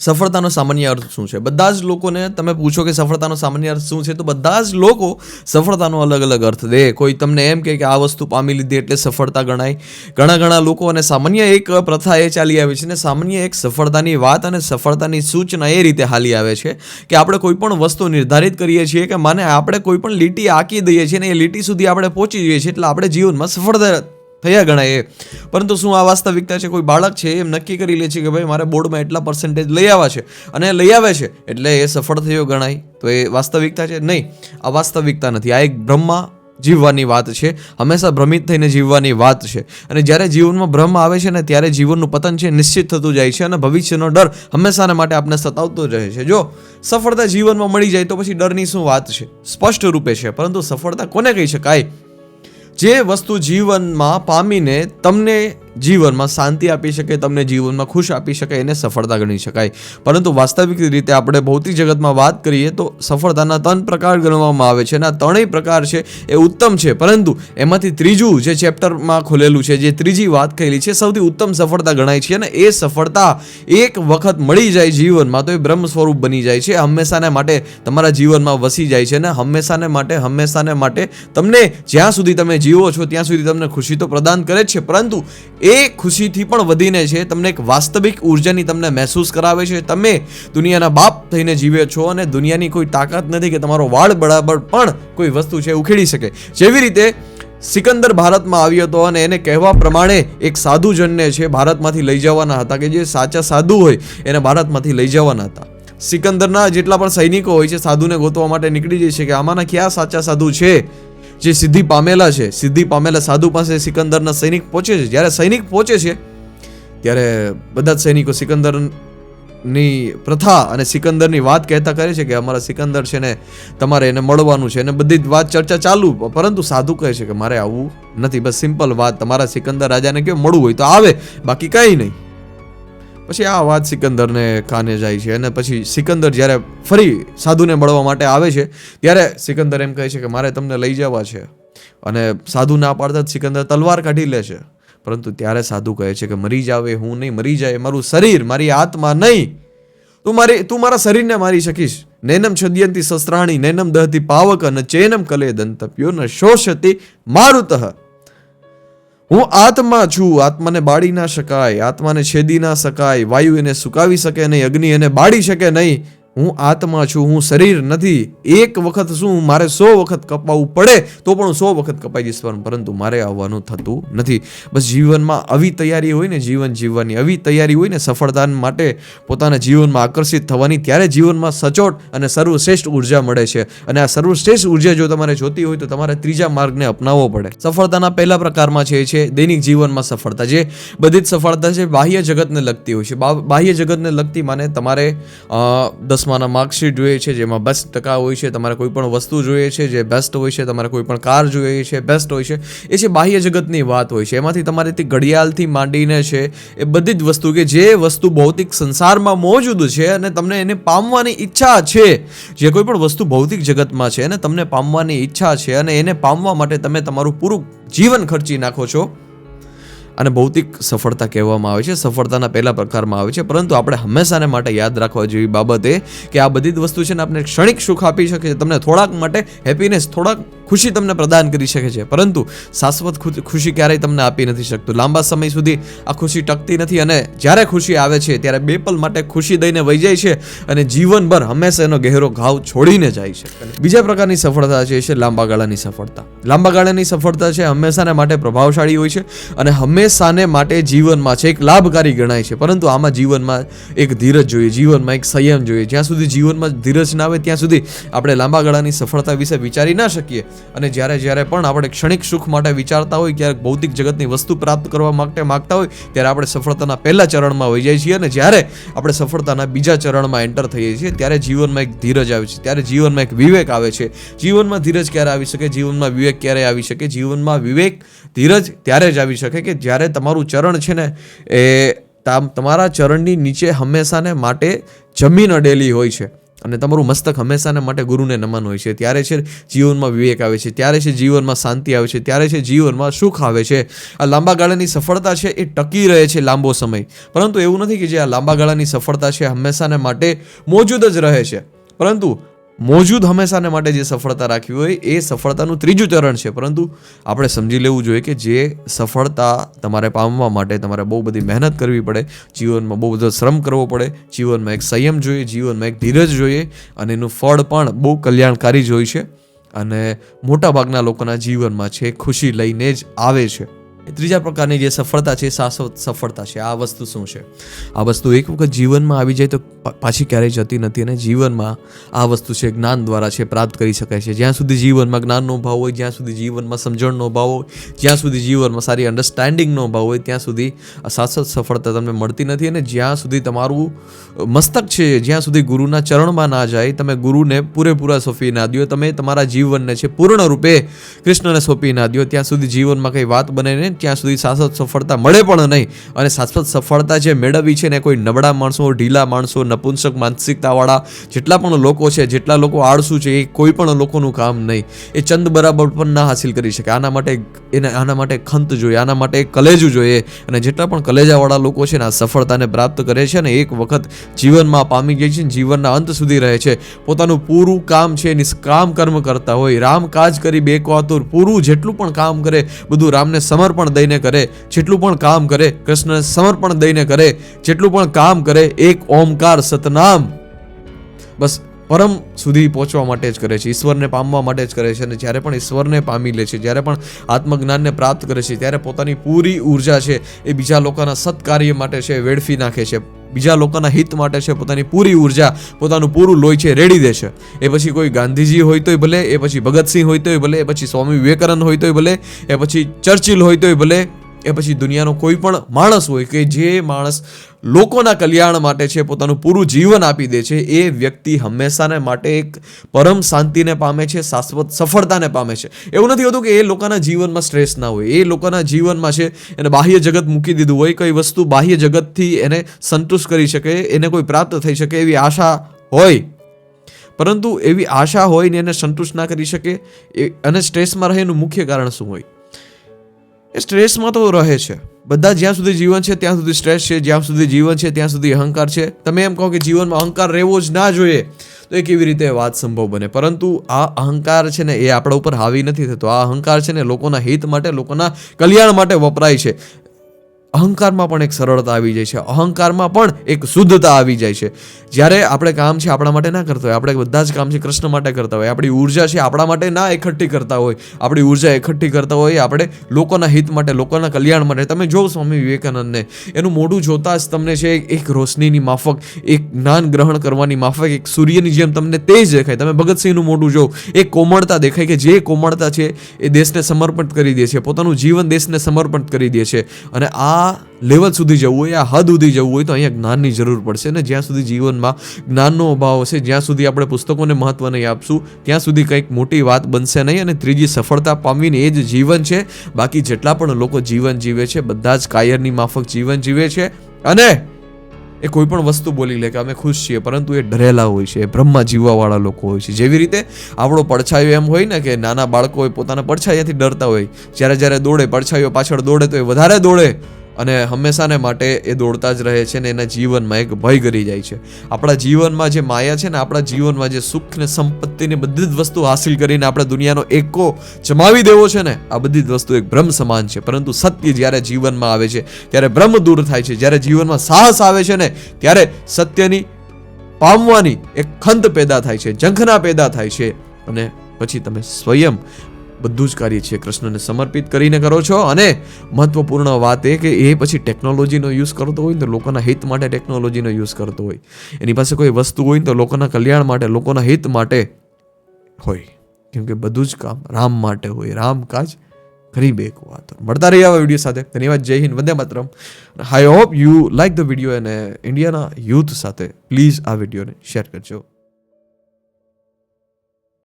સફળતાનો સામાન્ય અર્થ શું છે? બધા જ લોકોને તમે પૂછો કે સફળતાનો સામાન્ય અર્થ શું છે, તો બધા જ લોકો સફળતાનો અલગ અલગ અર્થ દે. કોઈ તમને એમ કે આ વસ્તુ પામી લીધી એટલે સફળતા ગણાય. ઘણા ઘણા લોકો અને સામાન્ય એક પ્રથા એ ચાલી આવી છે ને સામાન્ય એક સફળતાની વાત અને સફળતાની સૂચના એ રીતે હાલી આવે છે કે આપણે કોઈ પણ વસ્તુ નિર્ધારિત કરીએ છીએ કે માને આપણે કોઈ પણ લીટી આંકી દઈએ છીએ ને એ લીટી સુધી આપણે પહોંચી જઈએ છીએ એટલે આપણે જીવનમાં સફળતા થયા ગણાય પરંતુ શું આ વાસ્તવિકતા છે? કોઈ બાળક છે એમ નક્કી કરી લે છે કે ભાઈ મારે બોર્ડમાં એટલા પર્સન્ટેજ લઈ આવ્યા છે અને લઈ આવે છે એટલે એ સફળ થયો ગણાય. તો એ વાસ્તવિકતા છે? નહીં, આ વાસ્તવિકતા નથી. આ એક બ્રહ્મા જીવવાની વાત છે. હંમેશા ભ્રમિત થઈને જીવવાની વાત છે. અને જ્યારે જીવનમાં ભ્રમ આવે છે ને ત્યારે જીવનનું પતન છે નિશ્ચિત થતું જાય છે અને ભવિષ્યનો ડર હંમેશાને માટે આપણે સતાવતો જ રહે છે. જો સફળતા જીવનમાં મળી જાય તો પછી ડરની શું વાત છે? સ્પષ્ટ રૂપે છે. પરંતુ સફળતા કોને કહી શકાય? જે વસ્તુ જીવનમાં પામીને તમને જીવનમાં શાંતિ આપી શકે, તમને જીવનમાં ખુશ આપી શકે, એને સફળતા ગણી શકાય. પરંતુ વાસ્તવિક રીતે આપણે ભૌતિક જગતમાં વાત કરીએ તો સફળતાના ત્રણ પ્રકાર ગણવામાં આવે છે અને આ ત્રણેય પ્રકાર છે એ ઉત્તમ છે. પરંતુ એમાંથી ત્રીજું જે ચેપ્ટરમાં ખોલેલું છે, જે ત્રીજી વાત કહેલી છે, સૌથી ઉત્તમ સફળતા ગણાય છે અને એ સફળતા એક વખત મળી જાય જીવનમાં તો એ બ્રહ્મ સ્વરૂપ બની જાય છે. હંમેશાને માટે તમારા જીવનમાં વસી જાય છે અને હંમેશાને માટે હંમેશાને માટે તમને જ્યાં સુધી તમે જીવો છો, ત્યાં સુધી તમને ખુશી તો પ્રદાન કરે જ છે. પરંતુ એ ખુશીથી પણ વધીને છે, તમને એક વાસ્તવિક ઉર્જાની તમને મહેસૂસ કરાવે છે. તમે દુનિયાના બાપ થઈને જીવે છો અને દુનિયાની કોઈ તાકાત નથી કે તમારો વાળ બરાબર પણ કોઈ વસ્તુ છે ઉખેડી શકે. જેવી રીતે સિકંદર ભારતમાં આવ્યો હતો અને એને કહેવા પ્રમાણે એક સાધુજનને છે, ભારતમાંથી લઈ જવાના હતા કે જે સાચા સાધુ હોય, એને ભારતમાંથી લઈ જવાના હતા. સિકંદરના જેટલા પણ સૈનિકો હોય છે, સાધુને ગોતવા માટે નીકળી જાય છે કે આમાંના ક્યાં સાચા સાધુ છે? જે સિદ્ધિ પામેલા છે, સિદ્ધિ પામેલા સાધુ પાસે સિકંદરના સૈનિક પહોંચે છે. જ્યારે સૈનિક પહોંચે છે, ત્યારે બધા જ સૈનિકો સિકંદરની પ્રથા અને સિકંદરની વાત કહેતા કરે છે કે અમારા સિકંદર છે ને તમારે એને મળવાનું છે. અને બધી જ વાત ચર્ચા ચાલુ. પરંતુ સાધુ કહે છે કે મારે આવવું નથી. બસ સિમ્પલ વાત. તમારા સિકંદર રાજાને કેવું મળવું હોય તો આવે. બાકી કંઈ નહીં. પછી આ વાત સિકંદરને કાને જાય છે અને પછી સિકંદર જ્યારે ફરી સાધુને મળવા માટે આવે છે, ત્યારે સિકંદર એમ કહે છે કે મારે તમને લઈ જવા છે. અને સાધુ ના પાડતા જ સિકંદર તલવાર કાઢી લે છે. પરંતુ ત્યારે સાધુ કહે છે કે મરી જાવે, હું નહીં, મરી જાય, મારું શરીર, મારી આત્મા નહીં. તું મારી, તું મારા શરીરને મારી શકીશ. નૈનમ છદ્યંતી શસ્ત્રાણી, નૈનમ દહતી પાવક અને ચેનમ કલે દંતપ્યો ન શોષતી મારુતઃ. હું આત્મા છું, આત્માને બાળી ના શકાય, આત્માને છેદી ના શકાય, વાયુ એને સુકાવી શકે નહીં, અગ્નિ એને બાળી શકે નહીં. હું આત્મા છું હું શરીર નથી. એક વખત શું મારે સો વખત કપાવવું પડે તો પણ સો વખત કપાઈ જઈશ પણ પરંતુ મારે આવવાનું થતું નથી. બસ જીવનમાં આવી તૈયારી હોય ને જીવન જીવવાની આવી તૈયારી હોય ને સફળતા માટે પોતાના જીવનમાં આકર્ષિત થવાની ત્યારે જીવનમાં સચોટ અને સર્વશ્રેષ્ઠ ઊર્જા મળે છે. અને આ સર્વશ્રેષ્ઠ ઊર્જા જો તમારે જોતી હોય તો તમારે ત્રીજા માર્ગને અપનાવવો પડે. સફળતાના પહેલા પ્રકારમાં છે એ છે દૈનિક જીવનમાં સફળતા. જે બધી જ સફળતા છે બાહ્ય જગતને લગતી હોય છે. બાહ્ય જગતને લગતી માને તમારે અ, દસમાના માર્કશીટ જોઈએ છે, જેમાં બેસ્ટ ટકા હોય છે, તમારે કોઈ પણ વસ્તુ જોઈએ છે, જે બેસ્ટ હોય છે, તમારે કોઈ પણ કાર જોઈએ છે બેસ્ટ હોય છે, એ છે બાહ્ય જગતની વાત હોય છે. એમાંથી તમારે તે ઘડિયાળથી માંડીને છે, એ બધી જ વસ્તુ કે જે વસ્તુ ભૌતિક સંસારમાં મોજૂદ છે અને તમને એને પામવાની ઈચ્છા છે, જે કોઈ પણ વસ્તુ ભૌતિક જગતમાં છે અને તમને પામવાની ઈચ્છા છે અને એને પામવા માટે તમે તમારું પૂરું જીવન ખર્ચી નાખો છો. અને ભૌતિક સફળતા કહેવામાં આવે છે. સફળતાના પહેલા પ્રકારમાં આવે છે. પરંતુ આપણે હંમેશાને માટે યાદ રાખવા જેવી બાબત એ કે આ બધી જ વસ્તુ છે ને આપણે ક્ષણિક સુખ આપી શકે છે. તમને થોડાક માટે હેપીનેસ થોડાક ખુશી તમને પ્રદાન કરી શકે છે. પરંતુ શાશ્વત ખુશી ક્યારેય તમને આપી નથી શકતું. લાંબા સમય સુધી આ ખુશી ટકતી નથી અને જ્યારે ખુશી આવે છે, ત્યારે બે પલ માટે ખુશી દઈને વહી જાય છે અને જીવનભર હંમેશા એનો ગહેરો ઘાવ છોડીને જાય છે. બીજા પ્રકારની સફળતા છે છે, લાંબા ગાળાની સફળતા. લાંબા ગાળાની સફળતા છે, હંમેશાને માટે પ્રભાવશાળી હોય છે અને હંમેશાને માટે જીવનમાં છે, એક લાભકારી ગણાય છે. પરંતુ આમાં જીવનમાં એક ધીરજ જોઈએ, જીવનમાં એક સંયમ જોઈએ. જ્યાં સુધી જીવનમાં ધીરજ ના આવે, ત્યાં સુધી આપણે લાંબા ગાળાની સફળતા વિશે વિચારી ના શકીએ. અને જ્યારે જ્યારે પણ આપણે ક્ષણિક સુખ માટે વિચારતા હોય, ક્યારેક ભૌતિક જગતની વસ્તુ પ્રાપ્ત કરવા માટે માગતા હોય, ત્યારે આપણે સફળતાના પહેલા ચરણમાં વહી જાય છીએ અને જ્યારે આપણે સફળતાના બીજા ચરણમાં એન્ટર થઈએ છીએ, ત્યારે જીવનમાં એક ધીરજ આવે છે, ત્યારે જીવનમાં એક વિવેક આવે છે. જીવનમાં ધીરજ ક્યારે આવી શકે? જીવનમાં વિવેક ક્યારે આવી શકે? જીવનમાં વિવેક ધીરજ ત્યારે જ આવી શકે કે જ્યારે તમારું ચરણ છે ને, એ તામ- તમારા ચરણની નીચે હંમેશાને માટે જમીન અડેલી હોય છે. અને તમારું મસ્તક હંમેશાને માટે ગુરુને નમન હોય છે. ત્યારે છે જીવનમાં વિવેક આવે છે. ત્યારે છે જીવનમાં શાંતિ આવે છે. ત્યારે છે જીવનમાં સુખ આવે છે. આ લાંબા ગાળાની સફળતા છે એ ટકી રહે છે લાંબો સમય. પરંતુ એવું નથી કે જે આ લાંબા ગાળાની સફળતા છે હંમેશાને માટે મોજૂદ જ રહે છે. પરંતુ મોજૂદ હંમેશાને માટે જે સફળતા રાખવી હોય એ સફળતાનું ત્રીજું ચરણ છે. પરંતુ આપણે સમજી લેવું જોઈએ કે જે સફળતા તમારે પામવા માટે તમારે બહુ બધી મહેનત કરવી પડે, જીવનમાં બહુ બધો શ્રમ કરવો પડે, જીવનમાં એક સંયમ જોઈએ, જીવનમાં એક ધીરજ જોઈએ અને એનું ફળ પણ બહુ કલ્યાણકારી જ હોય છે અને મોટાભાગના લોકોના જીવનમાં છે ખુશી લઈને જ આવે છે. ત્રીજા પ્રકારની જે સફળતા છે શાશ્વત સફળતા છે. આ વસ્તુ શું છે? આ વસ્તુ એક વખત જીવનમાં આવી જાય તો પાછી ક્યારેય જતી નથી અને જીવનમાં આ વસ્તુ છે, જ્ઞાન દ્વારા છે, પ્રાપ્ત કરી શકાય છે. જ્યાં સુધી જીવનમાં જ્ઞાનનો ભાવ હોય, જ્યાં સુધી જીવનમાં સમજણનો ભાવ હોય, જ્યાં સુધી જીવનમાં સારી અન્ડરસ્ટેન્ડિંગનો ભાવ હોય, ત્યાં સુધી આ સફળતા તમને મળતી નથી અને જ્યાં સુધી તમારું મસ્તક છે, જ્યાં સુધી ગુરુના ચરણમાં ના જાય, તમે ગુરુને પૂરેપૂરા સોંપી ના દો તમે તમારા જીવનને છે પૂર્ણ રૂપે કૃષ્ણને સોંપી ના દો ત્યાં સુધી જીવનમાં કંઈ વાત બને નહીં, ત્યાં સુધી શાશ્વત સફળતા મળે પણ નહીં. અને શાશ્વત સફળતા જે મેળવી છે ને, કોઈ નબળા માણસો, ઢીલા માણસો નપુંસક માનસિકતાવાળા જેટલા પણ લોકો છે, જેટલા લોકો આળસુ છે, એ કોઈ પણ લોકોનું કામ નહીં. એ ચંદ બરાબર પણ ના હાસિલ કરી શકે. આના માટે એને આના માટે ખંત જોઈએ, આના માટે કલેજું જોઈએ. અને જેટલા પણ કલેજાવાળા લોકો છે ને, આ સફળતાને પ્રાપ્ત કરે છે ને, એક વખત જીવનમાં પામી જાય છે જીવનના અંત સુધી રહે છે. પોતાનું પૂરું કામ છે, નિષ્કામ કર્મ કરતા હોય, રામ કાજ કરી બે કોતુર પૂરું જેટલું પણ કામ કરે, બધું રામને સમર્પણ દઈને કરે, જેટલું પણ કામ કરે, કૃષ્ણને સમર્પણ દઈને કરે, જેટલું પણ કામ કરે, એક ઓમકાર સતનામ. બસ પરમ સુધી પહોંચવા માટે જ કરે છે, ઈશ્વરને પામવા માટે જ કરે છે અને જ્યારે પણ ઈશ્વરને પામી લે છે, જ્યારે પણ આત્મજ્ઞાનને પ્રાપ્ત કરે છે, ત્યારે પોતાની પૂરી ઊર્જા છે એ બીજા લોકોના સત્કાર્ય માટે છે, વેડફી નાખે છે. બીજા લોકોના હિત માટે છે, પોતાની પૂરી ઊર્જા, પોતાનું પૂરું લોહી છે રેડી દે છે. એ પછી કોઈ ગાંધીજી હોય તોય ભલે, એ પછી ભગતસિંહ હોય તોય ભલે, એ પછી સ્વામી વિવેકાનંદ હોય તોય ભલે, એ પછી ચર્ચિલ હોય તોય ભલે, એ પછી દુનિયાનો કોઈ પણ માણસ હોય કે જે માણસ લોકોના કલ્યાણ માટે છે, પોતાનું પૂરું જીવન આપી દે છે, એ વ્યક્તિ હંમેશાને માટે એક પરમ શાંતિને પામે છે, શાશ્વત સફળતાને પામે છે. એવું નથી હોતું કે એ લોકોના જીવનમાં સ્ટ્રેસ ના હોય. એ લોકોના જીવનમાં છે, એને બાહ્ય જગત મૂકી દીધું હોય, કઈ વસ્તુ બાહ્ય જગતથી એને સંતુષ્ટ કરી શકે, એને કોઈ પ્રાપ્ત થઈ શકે એવી આશા હોય. પરંતુ એવી આશા હોય ને એને સંતુષ્ટ ના કરી શકે અને સ્ટ્રેસમાં રહે એનું મુખ્ય કારણ શું હોય? એ સ્ટ્રેસમાં તો રહે છે. બધા જ્યાં સુધી જીવન છે, ત્યાં સુધી સ્ટ્રેસ છે, જ્યાં સુધી જીવન છે, ત્યાં સુધી અહંકાર છે. તમે એમ કહો કે જીવનમાં અહંકાર રહેવો જ ના જોઈએ, તો એ કેવી રીતે વાત સંભવ બને? પરંતુ આ અહંકાર છે ને, એ આપણા ઉપર હાવી નથી થતો. આ અહંકાર છે ને, લોકોના હિત માટે, લોકોના કલ્યાણ માટે વપરાય છે. અહંકારમાં પણ એક સરળતા આવી જાય છે. અહંકારમાં પણ એક શુદ્ધતા આવી જાય છે. જ્યારે આપણે કામ છે આપણા માટે ના કરતા હોય, આપણે બધા જ કામ છે કૃષ્ણ માટે કરતા હોય, આપણી ઊર્જા છે આપણા માટે ના એકઠી કરતા હોય, આપણી ઊર્જા એકઠી કરતા હોય આપણે લોકોના હિત માટે, લોકોના કલ્યાણ માટે. તમે જો સ્વામી વિવેકાનંદને, એનું મોઢું જોતા જ તમને છે એક રોશનીની માફક, એક જ્ઞાન ગ્રહણ કરવાની માફક, એક સૂર્યની જેમ તમને તેજ દેખાય. તમે ભગતસિંહનું મોઢું જો, એક કોમળતા દેખાય કે જે કોમળતા છે એ દેશને સમર્પિત કરી દે છે. પોતાનું જીવન દેશને સમર્પિત કરી દે છે. અને આ લેવલ સુધી જવું હોય, આ હદ સુધી જવું હોય તો અહીંયા જ્ઞાનની જરૂર પડશે ને જ્યાં સુધી જીવનમાં જ્ઞાનનો અભાવ હશે, જ્યાં સુધી આપણે પુસ્તકોને મહત્વ નહીં આપશું, ત્યાં સુધી કંઈક મોટી વાત બનશે નહીં અને ત્રીજી સફળતા પામીને એ જ જીવન છે. બાકી જેટલા પણ લોકો જીવન જીવે છે, બધા જ કાયરની માફક જીવન જીવે છે અને એ કોઈ પણ વસ્તુ બોલી લે કે અમે ખુશ છીએ, પરંતુ એ ડરેલા હોય છે, એ બ્રહ્મા જીવવાવાળા લોકો હોય છે. જેવી રીતે આપણો પડછાયો એમ હોય ને કે નાના બાળકો પોતાના પડછાયાથી ડરતા હોય, જ્યારે જ્યારે દોડે, પડછાયો પાછળ દોડે તો એ વધારે દોડે. અને હંમેશાને માટે એ દોડતા જ રહે છે ને એના જીવનમાં એક ભય કરી જાય છે. આપણા જીવનમાં જે માયા છે ને આપણા જીવનમાં જે સુખ ને સંપત્તિને બધી જ વસ્તુ હાસિલ કરીને આપણે દુનિયાનો એકો જમાવી દેવો છે ને, આ બધી જ વસ્તુ એક ભ્રમ સમાન છે. પરંતુ સત્ય જ્યારે જીવનમાં આવે છે, ત્યારે ભ્રમ દૂર થાય છે. જ્યારે જીવનમાં સાહસ આવે છે ને, ત્યારે સત્યની પામવાની એક ખંત પેદા થાય છે, ઝંખના પેદા થાય છે અને પછી તમે સ્વયં બધું જ કાર્ય છે. કૃષ્ણને સમર્પિત કરીને કરો છો. અને મહત્વપૂર્ણ વાત એ કે એ પછી ટેકનોલોજીનો યુઝ કરતો હોય ને તો લોકોના હિત માટે ટેકનોલોજીનો યુઝ કરતો હોય. એની પાસે કોઈ વસ્તુ હોય તો લોકોના કલ્યાણ માટે, લોકોના હિત માટે હોય. કેમ કે બધું જ કામ રામ માટે હોય. રામ કાજ ગરીબ એક વાત મળતા રહી આવા વીડિયો સાથે. ધન્યવાદ. જય હિન્દ. વંદે માતરમ. I hope you like the video અને ઇન્ડિયાના યુથ સાથે પ્લીઝ આ વિડીયોને શેર કરજો.